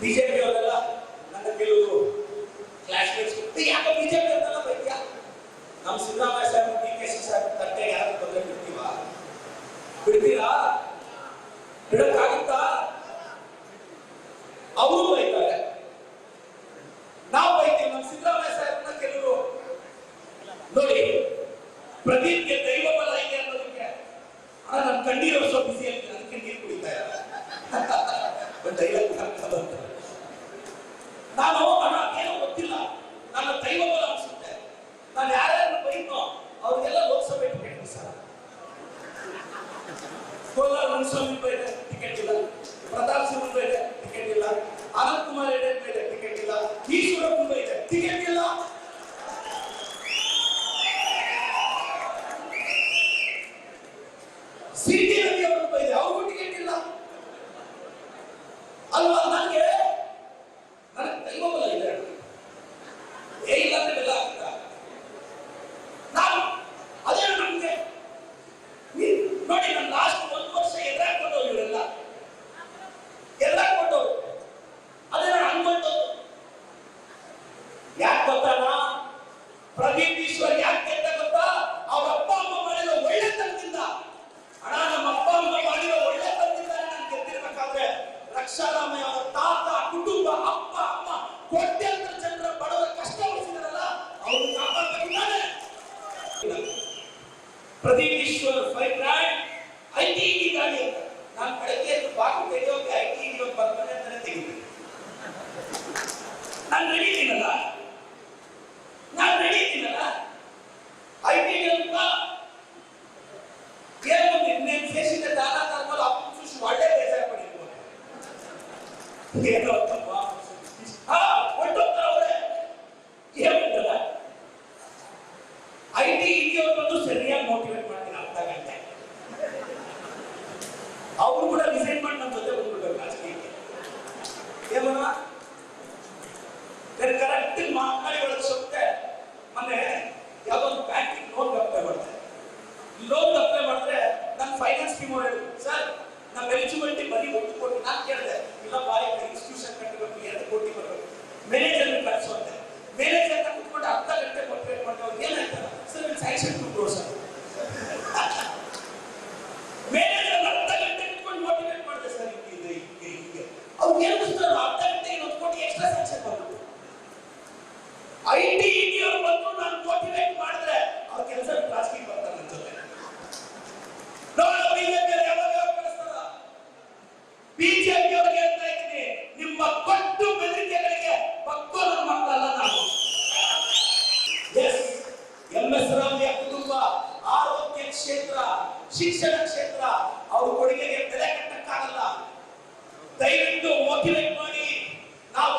BJP ಅವರೆಲ್ಲ, ನನ್ನ ಕೆಲವರು ಕ್ಲಾಸ್ಮೇಟ್ಸ್ ಯಾಕೆ ಬಿಜೆಪಿ ಅವರೆಲ್ಲ ಬೈತೀಯ? ನಮ್ಮ Siddaramaiah Saheb D K C ಸಾಹೇಬ್ ತಟ್ಟೆ ಯಾರು ಬಂದ್ರೆ ಬಿಡ್ತೀವ? ಬಿಡ್ತೀರಾ? ಬಿಡಕ್ಕಾಗುತ್ತಾ? ಅವರು ಬೈತಾರೆ. ನಾವು ಬೈತೀವಿ ನಮ್ಮ ಸಿದ್ದರಾಮಯ್ಯ ಸಾಹೇಬ್ನ ಕೆಲವರು ನೋಡಿ, ಪ್ರದೀಪ್ಗೆ ದೈವ ಬಲ ಇದೆ ಅನ್ನೋದಕ್ಕೆ ಆ ನನ್ನ ಕಣ್ಣೀರು ಸ್ವಲ್ಪ ಬಿಸಿ ಅಂತ ಅದಕ್ಕೆ ನೀರು ಕುಡಿತಾ ಡೈಲಾಗ್ ಆಗ್ತಾ ಬಂತು ನಾನು ಏನೋ ಗೊತ್ತಿಲ್ಲ. ನನ್ನ ದೈವ ಅನ್ಸುತ್ತೆ ನಾನು ಯಾರ್ಯಾರು ಬೈದ್ನೋ ಅವ್ರಿಗೆಲ್ಲ ಲೋಕಸಭೆ ಟಿಕೆಟ್ ಸರ್. ಕೋಲಾರ ಮುನ್ಸ್ವಾಮಿ ಇದೆ ಟಿಕೆಟ್ ಇಲ್ಲ. ಪ್ರತಾಪ್ ಸಿಂಗ್ ಇದೆ ಟಿಕೆಟ್ ಇಲ್ಲ. ಅನಂತ್ ಕುಮಾರ್ ಹೆಗಡೆ ಮೇಲೆ ಟಿಕೆಟ್ ಇಲ್ಲ. ಈಶ್ವರಪ್ಪ ಮೇಲೆ ಟಿಕೆಟ್ ಇಲ್ಲ. ಸಿಟಿ ಯಾಕೆ ಗೊತ್ತಾನ ಪ್ರದೀಪ್ ಈಶ್ವರ್ ಯಾಕೆ ಅಂತ ಗೊತ್ತಾ? ಅವ್ರ ಅಪ್ಪ ಅಮ್ಮ ಮಾಡಿರೋ ಒಳ್ಳೆತನದಿಂದ. ಅಣ್ಣ, ನಮ್ಮ ಅಪ್ಪ ಅಮ್ಮ ಮಾಡಿರೋ ಒಳ್ಳೆತನದಿಂದ ನಾನು ಗೆದ್ದಿರ್ಬೇಕಾದ್ರೆ ರಕ್ಷಾರಾಮಯ್ಯ ಅವರ ತಾತ, ಕುಟುಂಬ, ಅಪ್ಪ, ಅಮ್ಮ ಕೋಟ್ಯಾಂತರ ಜನರ ಬಡವರ ಕಷ್ಟ ಉಳಿಸಿದಾರಲ್ಲ ಅವ್ರು ಕಾಪಾಡಬೇಕು ನಾನೇ. Pradeep Eshwar five brand I T E ಗಾಡಿ ಅಂತ. ನಾನು ಬೆಳಗ್ಗೆ ಬಾಕು ತೆಗೆಯೋಕೆ ಐ ಟಿ ಏನಿದ್ದಲ್ಲ ಐ ಟಿ ಬಂದು ಸರಿಯಾಗಿ ಮೋಟಿವೇಟ್ ಮಾಡ್ತೀನಿ ಅರ್ಧ ಗಂಟೆ ಅವರು ಕೂಡ ರಿಸೈನ್ ಮಾಡಿ ನಮ್ಮ ಜೊತೆ ಬಂದ್ಬಿಡ್ಬೇಕು ರಾಜಕೀಯಕ್ಕೆ. ಏನಮ್ಮ ಕರೆಕ್ಟ್ ಮಾತನಾಡಿ ಒಳಗೆ ಸೊತ್ತೆ ಮೊನ್ನೆ ಒಂದು ಬ್ಯಾಂಕಿಗೆ ಲೋನ್ ಅಪ್ಲೈ ಮಾಡ್ತಾರೆ ಲೋನ್ ಅಪ್ಲೈ ಮಾಡಿದ್ರೆ ನನ್ನ ಫೈನಾನ್ಸ್ ಟೀಮ್ ಅವ್ರು ಸರ್ ನಮ್ಮ ಎಲಿಜಿಬಿಲಿಟಿ ಬರೀ ಒಂದು ಕೋಟಿ ನಾನು ಕೇಳಿದೆ, ಇಲ್ಲ ಬಾಯಿ ಇನ್ಸ್ಟಿಟ್ಯೂಷನ್ ಕಟ್ಟಬೇಕು ಎರಡು ಕೋಟಿ ಬರಬೇಕು? ಮ್ಯಾನೇಜರ್ ಕಳಿಸು ಅಂತೆ ಮ್ಯಾನೇಜರ್ ಕುತ್ಕೊಂಡು ಅರ್ಧ ಗಂಟೆ ಮೋಟಿವೇಟ್ ಮಾಡ್ತಾರೆ ಏನಾಯ್ತಲ್ಲ ಸರ್ ಇಲ್ಲಿ ಸ್ಯಾಂಕ್ಷನ್ ಟು ಅರ್ಧ ಗಂಟೆ ಕುತ್ಕೊಂಡು ಮಾಡಿದೆ, ಸರ್, ಹಿಂಗೆ ಹಿಂಗೆ ಹಿಂಗೆ ಅವ್ರು ಏನು ಅರ್ಧ ಗಂಟೆ ಕೋಟಿ ಎಕ್ಸ್ಟ್ರಾ ಸ್ಯಾಂಕ್ಷನ್ ಬಂದ್ಬಿಟ್ಟು ಐ ಟಿ ಅವ್ರು ಬಂದು ಶಿಕ್ಷಣ ಕ್ಷೇತ್ರ ಅವ್ರ ಕೊಡುಗೆಗೆ ಬೆಲೆ ಕಟ್ಟಕ್ಕಾಗಲ್ಲ. ದಯವಿಟ್ಟು ಮೋಟಿವೇಟ್ ಮಾಡಿ. ನಾವು